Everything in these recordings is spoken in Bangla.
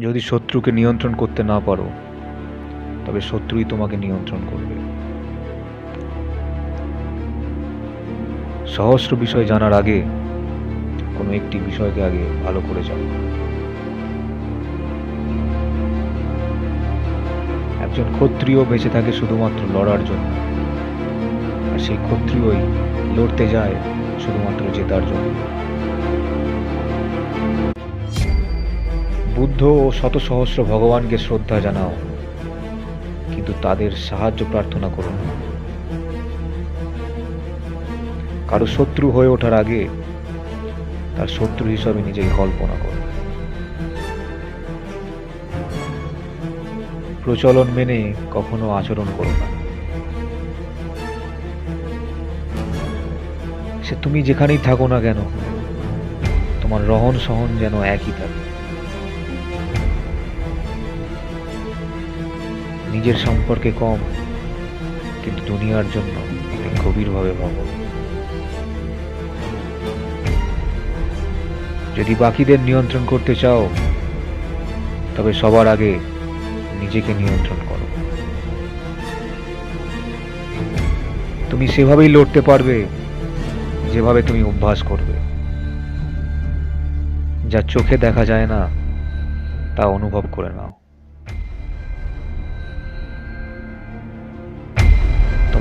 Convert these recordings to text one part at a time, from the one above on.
যদি শত্রুকে নিয়ন্ত্রণ করতে না পারো, তবে শত্রুই তোমাকে নিয়ন্ত্রণ করবে। সহস্র বিষয় জানার আগে কোনো একটি বিষয়কে আগে ভালো করে জানো। একজন ক্ষত্রিয় বেঁচে থাকে শুধুমাত্র লড়ার জন্য, আর সেই ক্ষত্রিয়ই লড়তে যায় শুধুমাত্র জেতার জন্য। বুদ্ধ ও শত সহস্র ভগবানকে শ্রদ্ধা জানাও। কিন্তু তাদের সাহায্য প্রার্থনা করো না। কারও শত্রু হয়ে ওঠার আগে তার শত্রু হিসাবে নিজেকে কল্পনা করো। প্রচলন মেনে কখনো আচরণ করো না। সে তুমি যেখানেই থাকো না কেন, তোমার রহন সহন যেন একই থাকে। নিজের সম্পর্কে কম, কিন্তু দুনিয়ার জন্য অনেক গভীরভাবে ভাবো যদি বাকিদের নিয়ন্ত্রণ করতে চাও, তবে সবার আগে নিজেকে নিয়ন্ত্রণ করো। তুমি সেভাবেই লড়তে পারবে যেভাবে তুমি অভ্যাস করবে। যা চোখে দেখা যায় না, তা অনুভব করে নাও।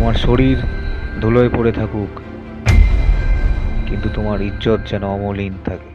তোমার শরীর ধুলোয় পড়ে থাকুক কিন্তু তোমার ইজ্জত যেন অমলিন থাকে।